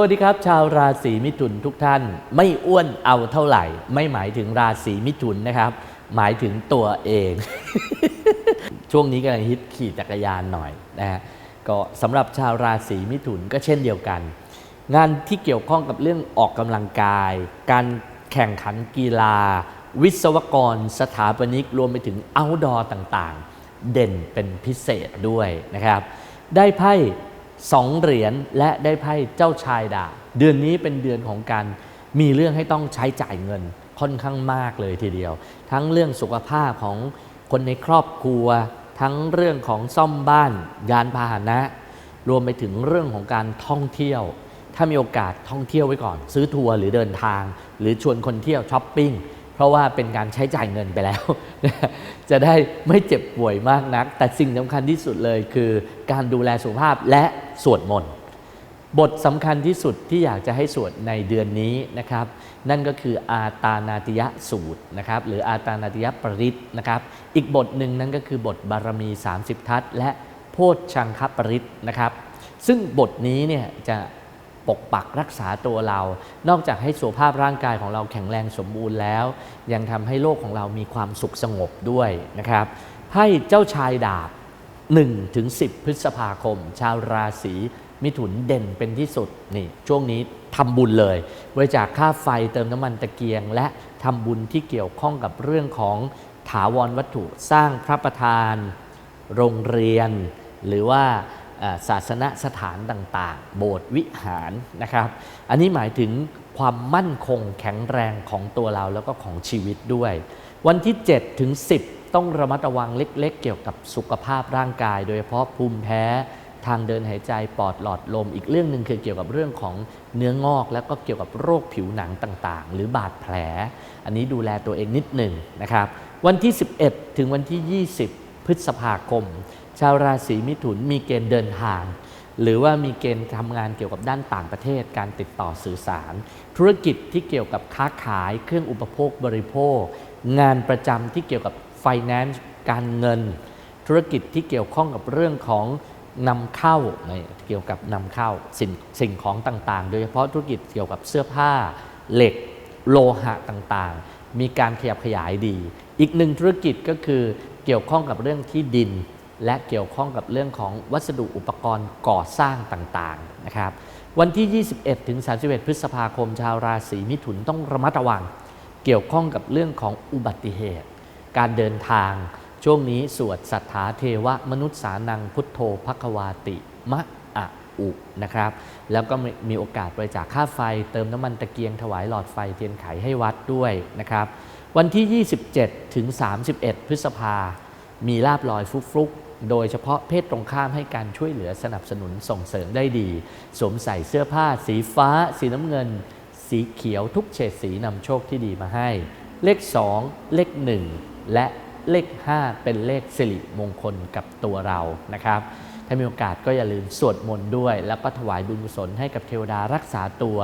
วัสดีครับ ชาวราศีมิถุนทุกท่าน ไม่อ้วนเอาเท่าไหร่ ไม่หมายถึงราศีมิถุนนะครับ หมายถึงตัวเอง ช่วงนี้กำลังฮิตขี่จักรยานหน่อยนะฮะก็สำหรับชาวราศีมิถุนก็เช่นเดียวกัน งานที่เกี่ยวข้องกับเรื่องออกกำลังกาย การแข่งขันกีฬา วิศวกร สถาปนิกรวมไปถึง outdoor ต่างๆ เด่นเป็นพิเศษด้วยนะครับ ได้ไพ่ สองเหรียญและได้ไพ่เจ้าชายดาบเดือนนี้เป็นเดือนของการมีเรื่องให้ต้องใช้จ่ายเงินค่อนข้างมากเลยทีเดียว ทั้งเรื่องสุขภาพของคนในครอบครัว ทั้งเรื่องของซ่อมบ้านยานพาหนะ รวมไปถึงเรื่องของการท่องเที่ยว ถ้ามีโอกาสท่องเที่ยวไว้ก่อน ซื้อทัวร์หรือเดินทาง หรือชวนคนเที่ยวช้อปปิ้งเพราะว่าเป็นการใช้จ่ายเงินไปแล้ว จะได้ไม่เจ็บป่วยมากนัก แต่สิ่งสำคัญที่สุดเลยคือการดูแลสุขภาพและ สวดมนต์บทสำคัญที่สุดที่อยากจะให้สวดในเดือนนี้นะครับ นั่นก็คืออาตานาติยะสูตรนะครับหรืออาตานาติยะปริตนะครับอีกบทหนึ่งนั่นก็คือบทบารมี 30 ทัศน์และโพชชังคปริตนะครับ ซึ่งบทนี้เนี่ยจะปกปักรักษาตัวเรา นอกจากให้สุขภาพร่างกายของเราแข็งแรงสมบูรณ์แล้ว ยังทำให้โลกของเรามีความสุขสงบด้วยนะครับไพ่เจ้าชายดาบ 1ถึง10 พฤษภาคม ชาวราศีมิถุนเด่นเป็นที่สุดนี่ช่วงนี้ทำบุญเลยบริจาคค่าไฟเติมน้ำมันตะเกียง และทำบุญที่เกี่ยวข้องกับเรื่องของถาวรวัตถุสร้างพระประธาน โรงเรียน หรือว่าศาสนสถานต่างๆ โบสถ์วิหารนะครับ อันนี้หมายถึงความมั่นคงแข็งแรงของตัวเราแล้วก็ของชีวิตด้วย วันที่ 7 ถึง 10 ต้องระมัดระวังเล็กๆ เกี่ยวกับสุขภาพร่างกาย โดยเฉพาะภูมิแพ้ทางเดินหายใจปอดหลอดลม อีกเรื่องหนึ่งคือเกี่ยวกับเรื่องของเนื้องอก แล้วก็เกี่ยวกับโรคผิวหนังต่างๆ หรือบาดแผล อันนี้ดูแลตัวเองนิดหนึ่งนะครับ วันที่ 11 ถึงวันที่ 20 พฤษภาคม ชาวราศีมิถุนมีเกณฑ์เดินทาง หรือว่ามีเกณฑ์ทำงานเกี่ยวกับด้านต่างประเทศ การติดต่อสื่อสาร ธุรกิจที่เกี่ยวกับค้าขายเครื่องอุปโภคบริโภค งานประจำที่เกี่ยวกับ finance การเงิน ธุรกิจที่เกี่ยวข้องกับเรื่องของนำเข้าในเกี่ยวกับนำเข้าสิ่งสิ่งของต่างๆ โดยเฉพาะธุรกิจเกี่ยวกับเสื้อผ้า เหล็ก โลหะต่างๆ มีการขยับขยายดี อีกหนึ่งธุรกิจก็คือเกี่ยวข้องกับเรื่องที่ดิน และเกี่ยวข้องกับเรื่องของวัสดุอุปกรณ์ก่อสร้างต่างๆนะครับวันที่ 21 ถึง 31 พฤษภาคมชาวราศีมิถุนต้องระมัดระวัง เกี่ยวข้องกับเรื่องของอุบัติเหตุ การเดินทาง ช่วงนี้สวดสัทธาเทวะมนุษย์สานังพุทโธภควาติมะอะอุนะครับ แล้วก็มีโอกาสบริจาคค่าไฟ เติมน้ำมันตะเกียงถวายหลอดไฟเทียนไขให้วัดด้วยนะครับ วันที่ 27 ถึง 31 พฤษภา มีลาบลอยฟลุกๆโดยเฉพาะเพศตรงข้ามให้การช่วยเหลือสนับสนุนส่งเสริมได้ดี สวมใส่เสื้อผ้าสีฟ้า สีน้ำเงิน สีเขียวทุกเฉดสีนำโชคที่ดีมาให้ เลข 2 เลข 1 และเลข 5 เป็นเลขสิริมงคลกับตัวเรานะครับถ้ามีโอกาสก็อย่าลืมสวดมนต์ด้วย แล้วก็ถวายบุญกุศลให้กับเทวดารักษาตัว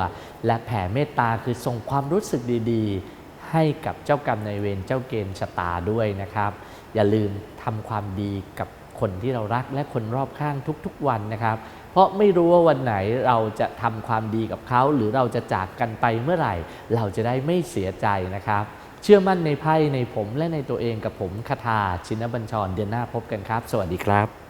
และแผ่เมตตาคือส่งความรู้สึกดีๆ ให้กับเจ้ากรรมนายเวรเจ้าเกณฑ์ชะตาด้วยนะครับ อย่าลืมทำความดีกับคนที่เรารักและคนรอบข้างทุกๆวันนะครับ เพราะไม่รู้ว่าวันไหนเราจะทำความดีกับเขา หรือเราจะจากกันไปเมื่อไหร่ เราจะได้ไม่เสียใจนะครับ เชื่อมั่นในไพ่ในผมและในตัวเองกับผมคาถาชินบัญชรเดือนหน้าพบกันครับ สวัสดีครับ